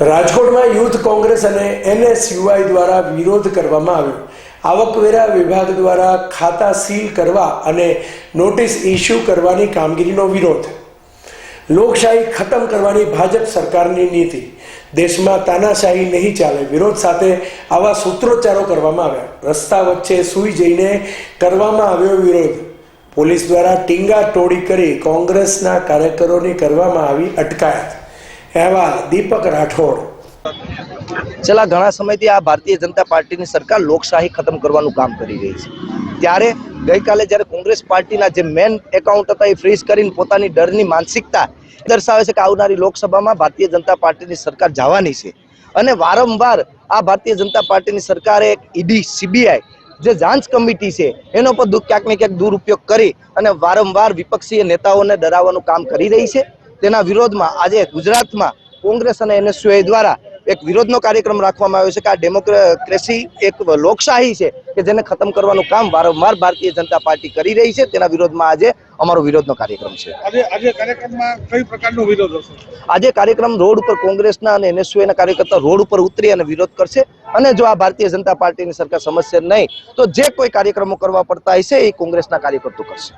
રાજકોટમાં યુથ કોંગ્રેસ અને એનએસયુઆઈ દ્વારા વિરોધ કરવામાં આવ્યો. આવકવેરા વિભાગ દ્વારા ખાતા સીલ કરવા અને નોટિસ ઇસ્યુ કરવાની કામગીરીનો વિરોધ. લોકશાહી ખતમ કરવાની ભાજપ સરકારની નીતિ. દેશમાં તાનાશાહી નહીં ચાલે. વિરોધ સાથે આવા સૂત્રોચ્ચારો કરવામાં આવ્યા. રસ્તા વચ્ચે સૂઈ જઈને કરવામાં આવ્યો વિરોધ. પોલીસ દ્વારા ટીંગા ટોળી કરી કોંગ્રેસના કાર્યકરોની કરવામાં આવી અટકાયત. અહેવાલ દીપક રાઠોડ. છેલ્લા ઘણા સમયથી આ ભારતીય જનતા પાર્ટીની સરકાર લોકશાહી ખતમ કરવાનું કામ કરી રહી છે. ત્યારે ગઈકાલે જ્યારે કોંગ્રેસ પાર્ટીના જે મેન એકાઉન્ટ હતા એ ફ્રીઝ કરીને પોતાની ડરની માનસિકતા દર્શાવે છે કે આવનારી લોકસભામાં ભારતીય જનતા પાર્ટીની સરકાર જવાની છે. અને વારંવાર આ ભારતીય જનતા પાર્ટીની સરકારે એક ઈડી, સીબીઆઈ જે જાંચ કમિટી છે, એનો પણ ક્યાંક ને ક્યાંક દુરુપયોગ કરી અને વારંવાર વિપક્ષીય નેતાઓને ડરાવવાનું કામ કરી રહી છે. તેના વિરોધમાં આજે ગુજરાતમાં કોંગ્રેસ અને એનએસયુઆઈ દ્વારા એક વિરોધનો કાર્યક્રમ રાખવામાં આવ્યો છે કે આ ડેમોક્રેસી એક લોકશાહી છે કે જેને ખતમ કરવાનું કામ વારંવાર ભારતીય જનતા પાર્ટી કરી રહી છે તેના વિરોધમાં આજે અમારો વિરોધનો કાર્યક્રમ છે. આજે આજે કાર્યક્રમમાં કઈ પ્રકારનો વિરોધ હશે? આજે કાર્યક્રમ રોડ ઉપર કોંગ્રેસના અને એનએસયુઆઈના કાર્યકર્તા રોડ ઉપર ઉતરી અને વિરોધ કરશે અને જો આ ભારતીય જનતા પાર્ટીની સરકાર સમજશે નહીં તો જે કોઈ કાર્યક્રમો કરવા પડતા હશે એ કોંગ્રેસના કાર્યકર્તો કરશે.